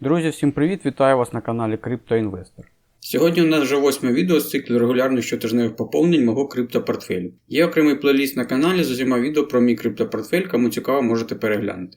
Друзі, всім привіт! Вітаю вас на каналі CryptoInvestor. Сьогодні у нас вже восьме відео з циклу регулярних щотижневих поповнень мого криптопортфелю. Є окремий плейліст на каналі з усіма відео про мій криптопортфель, кому цікаво, можете переглянути.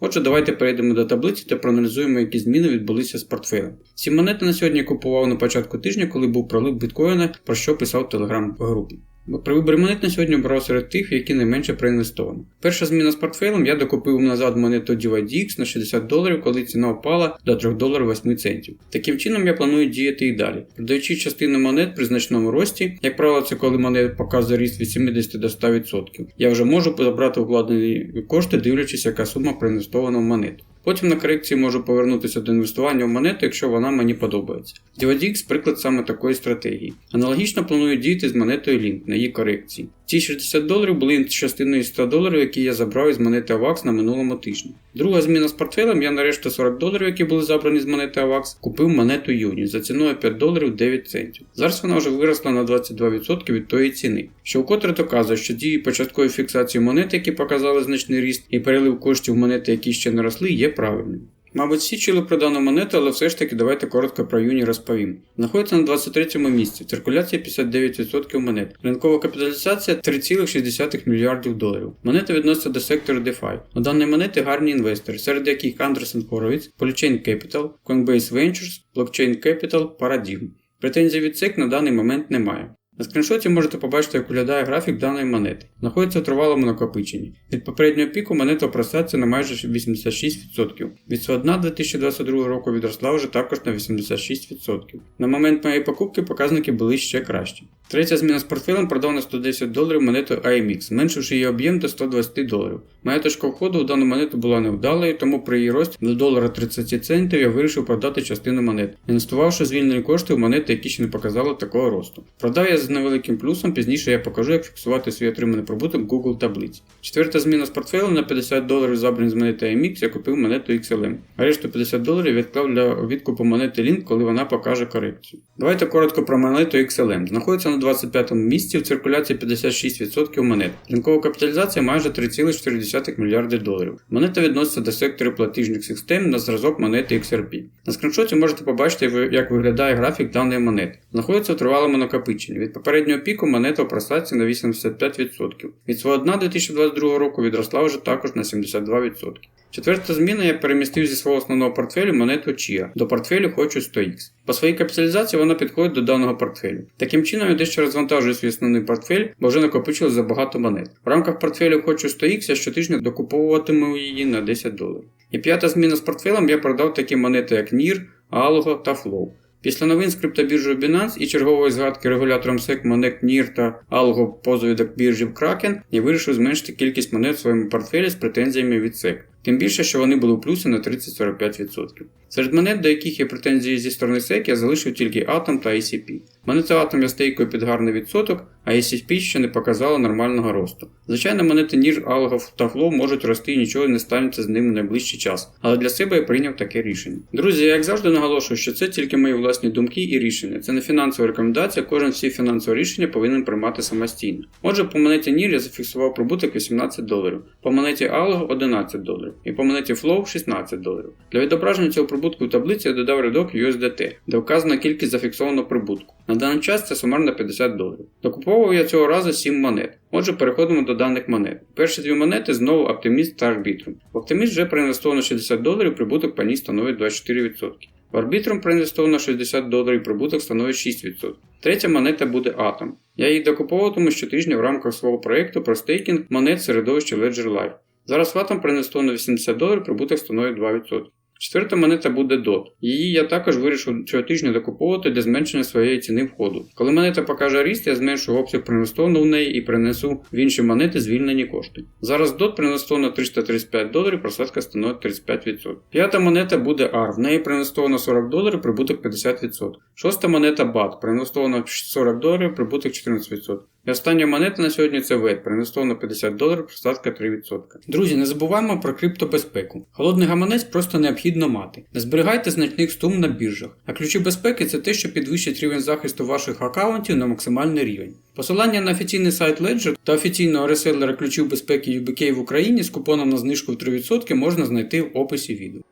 Отже, давайте перейдемо до таблиці та проаналізуємо, які зміни відбулися з портфелем. Ці монети на сьогодні купував на початку тижня, коли був пролив біткоїна, про що писав в телеграм-групі. При монет на сьогодні обрав серед тих, які найменше проінвестовано. Перша зміна з портфелем я докупив назад монету DYDX на 60 доларів, коли ціна впала до 3 доларів 8 центів. Таким чином я планую діяти і далі, продаючи частину монет при значному рості, як правило, це коли монет показує ріст від 70 до 100%. Я вже можу забрати вкладені кошти, дивлячись, яка сума проінвестована в монету. Потім на корекції можу повернутися до інвестування в монету, якщо вона мені подобається. DYDX – приклад саме такої стратегії. Аналогічно планую діяти з монетою Link на її корекції. Ці 60 доларів були частиною 100 доларів, які я забрав із монети AVAX на минулому тижні. Друга зміна з портфелем, я нарешті 40 доларів, які були забрані з монети AVAX, купив монету Юні за ціною 5 доларів 9 центів. Зараз вона вже виросла на 22% від тої ціни, що вкотре доказує, що дії початкової фіксації монет, які показали значний ріст, і перелив коштів в монети, які ще не росли, є правильним. Мабуть, всі чули про дану монету, але все ж таки давайте коротко про Юні розповім. Знаходиться на 23 му місці, циркуляція 59% монет, ринкова капіталізація 3,6 мільярдів доларів. Монета відноситься до сектору DeFi. У даної монети гарні інвестори, серед яких Андерсен Хоровіц, Polychain Capital, Coinbase Ventures, Blockchain Capital, Paradigm. Претензій від SEC на даний момент немає. На скріншоті можете побачити, як виглядає графік даної монети. Знаходиться в тривалому накопиченні. Від попереднього піку монета просається на майже 86%. Від свого 2022 року відросла вже також на 86%. На момент моєї покупки показники були ще кращі. Третя зміна з портфелем продав на 110 доларів монету AMX, зменшивши її об'єм до 120 доларів. Моя точка входу у дану монету була невдалою, тому при її рості до долара 30 центів я вирішив продати частину монет, інвестувавши звільнені кошти в монети, які ще не показали такого росту. Продав я з невеликим плюсом, пізніше я покажу, як фіксувати свій отриманий прибуток в Google таблиці. Четверта зміна з портфелем на 50 доларів забрані з монети AMX, я купив монету XLM. А решту 50 доларів відклав для відкупу монети Link, коли вона покаже корекцію. Давайте коротко про монету XLM. Знаходиться на 25 му місці в циркуляції 56% монет. Ринкова капіталізація майже 3,4 мільярди доларів. Монета відноситься до сектору платіжних систем на зразок монети XRP. На скріншоті можете побачити, як виглядає графік даної монети. Знаходиться в тривалому накопиченні. Від попереднього піку монета просається на 85%. Від свого дна 2022 року відросла вже також на 72%. Четверта зміна я перемістив зі свого основного портфелю монету Chia до портфелю хочу 100X. По своїй капіталізації вона підходить до даного портфелю. Таким чином я дещо розвантажую свій основний портфель, бо вже накопичилось забагато монет. В рамках портфелю хочу 100X я щотижня докуповуватиму її на 10 доларів. І п'ята зміна з портфелем я продав такі монети, як NIR, Algo та Flow. Після новин з криптобіржею Binance і чергової згадки регулятором SEC монет NIR та Algo позові до біржі Kraken, я вирішив зменшити кількість монет в своєму портфелі з претензіями від SEC. Тим більше, що вони були в плюсі на 30-45%. Серед монет, до яких є претензії зі сторони SEC, я залишив тільки Atom та ACP. Монета Atom я стейкою під гарний відсоток, а ACP ще не показала нормального росту. Звичайно, монети Nir, Algo та Flow можуть рости і нічого не станеться з ними в найближчий час, але для себе я прийняв таке рішення. Друзі, я як завжди наголошую, що це тільки мої власні думки і рішення. Це не фінансова рекомендація, кожен всі фінансові рішення повинен приймати самостійно. Отже, по монеті NIR я зафіксував прибуток 18 доларів, по монеті Algo 11 доларів і по монеті Flow 16 доларів. Для відображення цього прибутку в таблиці я додав рядок USDT, де вказана кількість зафіксованого прибутку. На даний час це сумарно 50 доларів. Докуповував я цього разу 7 монет. Отже, переходимо до даних монет. Перші дві монети знову Optimist та Arbitrum. В Optimist вже проінвестовано 60 доларів, прибуток по ній становить 24%. В Arbitrum проінвестовано 60 доларів, прибуток становить 6%. Третя монета буде Atom. Я її докуповуватиму щотижня в рамках свого проєкту про стейкінг монет середовища Ledger Live. Зараз в Atom проінвестовано 80 доларів, прибуток становить 2%. Четверта монета буде DOT. Її я також вирішив цього тижня докуповувати для зменшення своєї ціни входу. Коли монета покаже ріст, я зменшу обсяг проінвестованого в неї і принесу в інші монети звільнені кошти. Зараз DOT проінвестовано 335 доларів, просадка становить 35%. П'ята монета буде AR, в неї проінвестовано 40 доларів, прибуток 50%. Шоста монета BAT, проінвестовано 40 доларів, прибуток 14%. І остання монета на сьогодні це VET, проінвестовано 50 доларів, просадка 3%. Друзі, не забуваємо про криптобезпеку. Холодний гаманець просто необхідно мати. Не зберігайте значних сум на біржах, а ключі безпеки це те, що підвищить рівень захисту ваших аккаунтів на максимальний рівень. Посилання на офіційний сайт Ledger та офіційного реселера ключів безпеки UBK в Україні з купоном на знижку в 3% можна знайти в описі відео.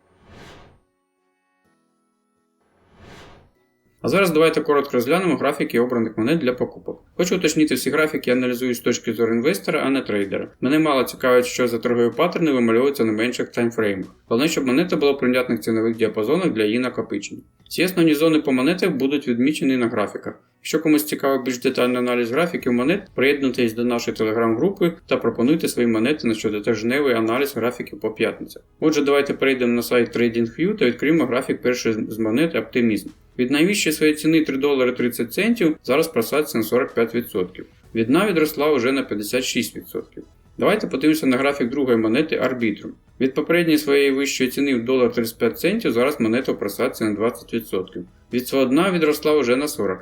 А зараз давайте коротко розглянемо графіки обраних монет для покупок. Хочу уточнити, всі графіки я аналізую з точки зору інвестора, а не трейдера. Мене мало цікавить, що за торгові паттерни вимальовуються на менших таймфреймах. Головне, щоб монета була в прийнятних цінових діапазонах для її накопичення. Всі основні зони по монетах будуть відмічені на графіках. Якщо комусь цікавий більш детальний аналіз графіків монет, приєднуйтесь до нашої телеграм-групи та пропонуйте свої монети на щодотижневий аналіз графіків по п'ятницях. Отже, давайте перейдемо на сайт TradingView та відкриємо графік першої з монет Optimism. Від найвищої своєї ціни 3 долари 30 центів зараз просадиться на 45%. Від дна відросла вже на 56%. Давайте подивимося на графік другої монети Arbitrum. Від попередньої своєї вищої ціни в долар 35 центів зараз монета просадці на 20%. Від свого дна відросла вже на 40%.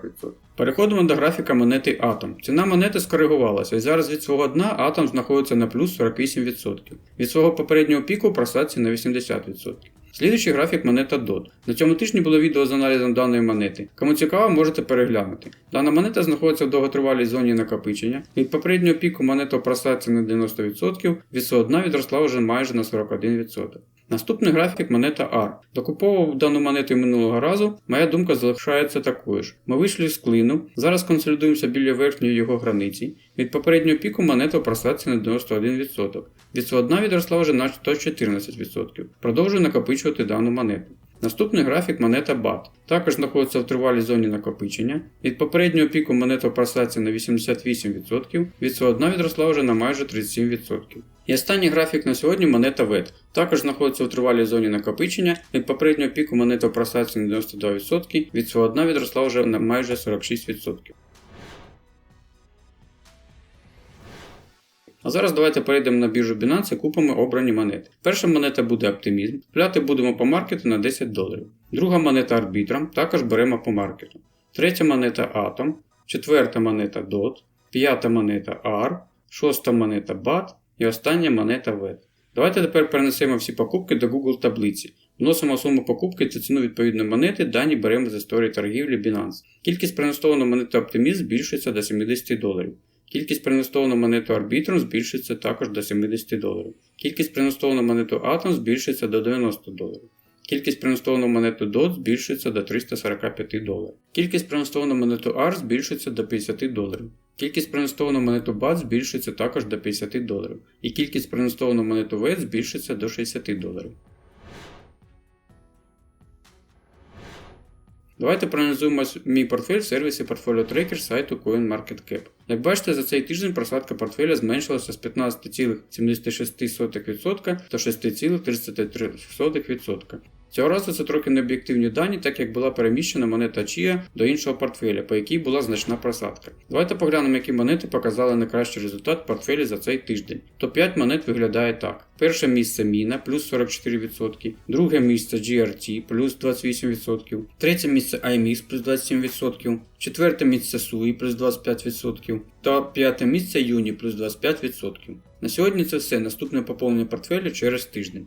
Переходимо до графіка монети Atom. Ціна монети скоригувалася і зараз від свого дна Atom знаходиться на плюс 48%. Від свого попереднього піку просадці на 80%. Слідуючий графік монета DOT. На цьому тижні було відео з аналізом даної монети. Кому цікаво, можете переглянути. Дана монета знаходиться в довготривалій зоні накопичення. Від попереднього піку монета просається на 90%, від свого дна відросла вже майже на 41%. Наступний графік монета R. Докуповував дану монету минулого разу, моя думка залишається такою ж. Ми вийшли з клину, зараз консолідуємося біля верхньої його границі. Від попереднього піку монета просадиться на 91%. Від свого дна відросла вже на 114%. Продовжую накопичувати дану монету. Наступний графік монета BAT. Також знаходиться в тривалій зоні накопичення. Від попереднього піку монета просається на 88%, від свого дна відросла вже на майже 37%. І останній графік на сьогодні монета VET. Також знаходиться в тривалій зоні накопичення. Від попереднього піку монета просається на 92%, від свого дна відросла вже на майже 46%. А зараз давайте перейдемо на біржу Binance і купимо обрані монети. Перша монета буде Optimism, купляти будемо по маркету на 10 доларів. Друга монета Arbitrum, також беремо по маркету. Третя монета Atom, четверта монета DOT, п'ята монета AR, шоста монета BAT і остання монета VET. Давайте тепер перенесемо всі покупки до Google таблиці. Вносимо суму покупки та ціну відповідної монети, дані беремо з історії торгівлі Binance. Кількість проінвестованої монети Optimism збільшується до 70 доларів. Кількість проінвестованої монету Arbitrum збільшиться також до 70 доларів. Кількість проінвестованої монету Atom збільшиться до 90 доларів. Кількість проінвестованої монету DOT збільшиться до 345 доларів. Кількість проінвестованої монету AR збільшиться до 50 доларів. Кількість проінвестованої монету BAT збільшиться також до 50 доларів. І кількість проінвестованої монету VET збільшиться до 60 доларів. Давайте проаналізуємо мій портфель в сервісі Portfolio Tracker сайту CoinMarketCap. Як бачите, за цей тиждень просадка портфеля зменшилася з 15,76% до 6,33%. Цього разу це трохи необ'єктивні дані, так як була переміщена монета Chia до іншого портфеля, по якій була значна просадка. Давайте поглянемо, які монети показали найкращий результат в портфелі за цей тиждень. Топ-5 монет виглядає так: перше місце Міна плюс 44%, друге місце GRT плюс 28%, третє місце IMX плюс 27%, четверте місце SUI плюс 25% та п'яте місце Юні плюс 25%. На сьогодні це все. Наступне поповнення портфелю через тиждень.